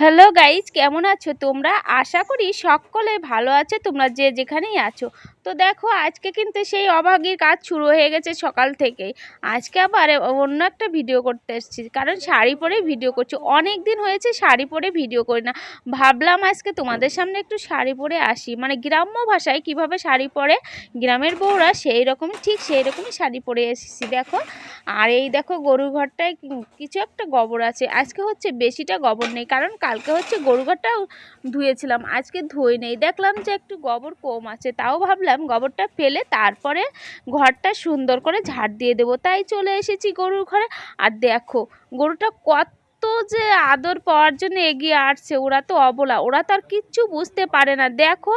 Hello guys কেমন আছো তোমরা? আশা করি সকলে ভালো আছো তোমরা যে যেখানেই আছো। তো দেখো আজকে কিন্তু সেই অভাগীর কাজ শুরু হয়ে গেছে সকাল থেকেই। আজকে আবার অন্য একটা ভিডিও করতে এসেছি। কারণ শাড়ি পরেই ভিডিও করছি। অনেক দিন হয়েছে শাড়ি পরে ভিডিও করি না। ভাবলাম আজকে তোমাদের সামনে একটু শাড়ি পরে আসি। মানে গ্রাম্য ভাষায় কীভাবে শাড়ি পরে, গ্রামের বউরা সেই রকম ঠিক সেই রকমই শাড়ি পরে এসেছি। দেখো, আর এই দেখো গরুর ঘরটায় কিছু একটা গোবর আছে। আজকে হচ্ছে বেশিটা গোবর নেই। কারণ কালকে হচ্ছে গরু ঘরটাও ধুয়েছিলাম। আজকে ধুয়ে নেই। দেখলাম যে একটু গোবর কম আছে। তাও ভাবলাম গোবরটা ফেলে তারপরে ঘরটা সুন্দর করে ঝাড় দিয়ে দেবো। তাই চলে এসেছি গরুর ঘরে। আর দেখো, গরুটা কত যে আদর পাওয়ার জন্য এগিয়ে আসছে, ওরা তো অবলা। ওরা তো আর কিচ্ছু বুঝতে পারে না। দেখো,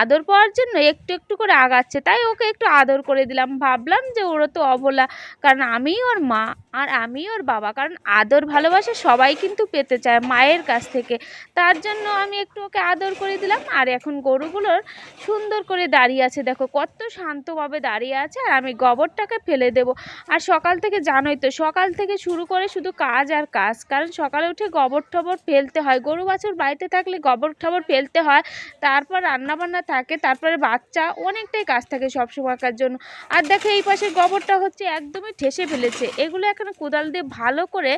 আদর পাওয়ার জন্য একটু একটু করে আগাচ্ছে। তাই ওকে একটু আদর করে দিলাম। ভাবলাম যে ওরা তো অবলা। কারণ আমি ওর মা আর আমি ওর বাবা। কারণ আদর ভালোবাসা সবাই কিন্তু পেতে চায় মায়ের কাছ থেকে। তার জন্য আমি একটু ওকে আদর করে দিলাম। আর এখন গরুগুলোর সুন্দর করে দাঁড়িয়ে আছে। দেখো, কত শান্তভাবে দাঁড়িয়ে আছে। আর আমি গোবরটাকে ফেলে দেব। আর সকাল থেকে, জানোই তো, সকাল থেকে শুরু করে শুধু কাজ আর কাজ কাজ কারণ সকালে উঠে গোবর টবর ফেলতে হয়। গরু বাছুর বাড়িতে থাকলে গোবর টবর ফেলতে হয়। তারপর রান্নাবান্না থাকে, তারপরে বাচ্চা অনেকটাই কাজ থাকে সব সময়কার জন্য। আর দেখো এই পাশে গোবরটা হচ্ছে একদমই ঠেসে ফেলেছে। এগুলো এখন কোদাল দিয়ে ভালো করে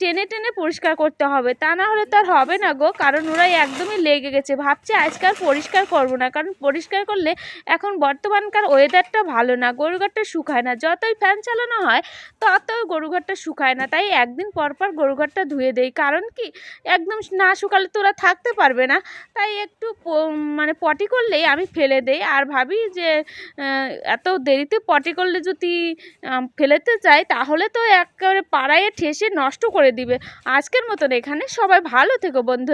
টেনে টেনে পরিষ্কার করতে হবে। তা না হলে তো আর হবে না গো, কারণ ওরাই একদমই লেগে গেছে। ভাবছে আজকাল পরিষ্কার করব না, কারণ পরিষ্কার করলে এখন বর্তমানকার ওয়েদারটা ভালো না গরুঘরটা শুকায় না। যতই ফ্যান চালানো হয়, ততই গরুঘরটা শুকায় না। তাই একদিন পর পর গরুঘরটা ধুয়ে দেই। কারণ কি? একদম না শুকালে তো ওরা থাকতে পারবে না। তাই একটু মানে পটি করলেই আমি ফেলে দেই। আর ভাবি যে এত দেরিতে পটি করলে যদি ফেলেতে চাই, তাহলে তো একেবারে পাড়ায় ঠেসে নষ্ট করে দিবে। আজকের মতন এখানে। সবাই ভালো থেকো বন্ধুরা।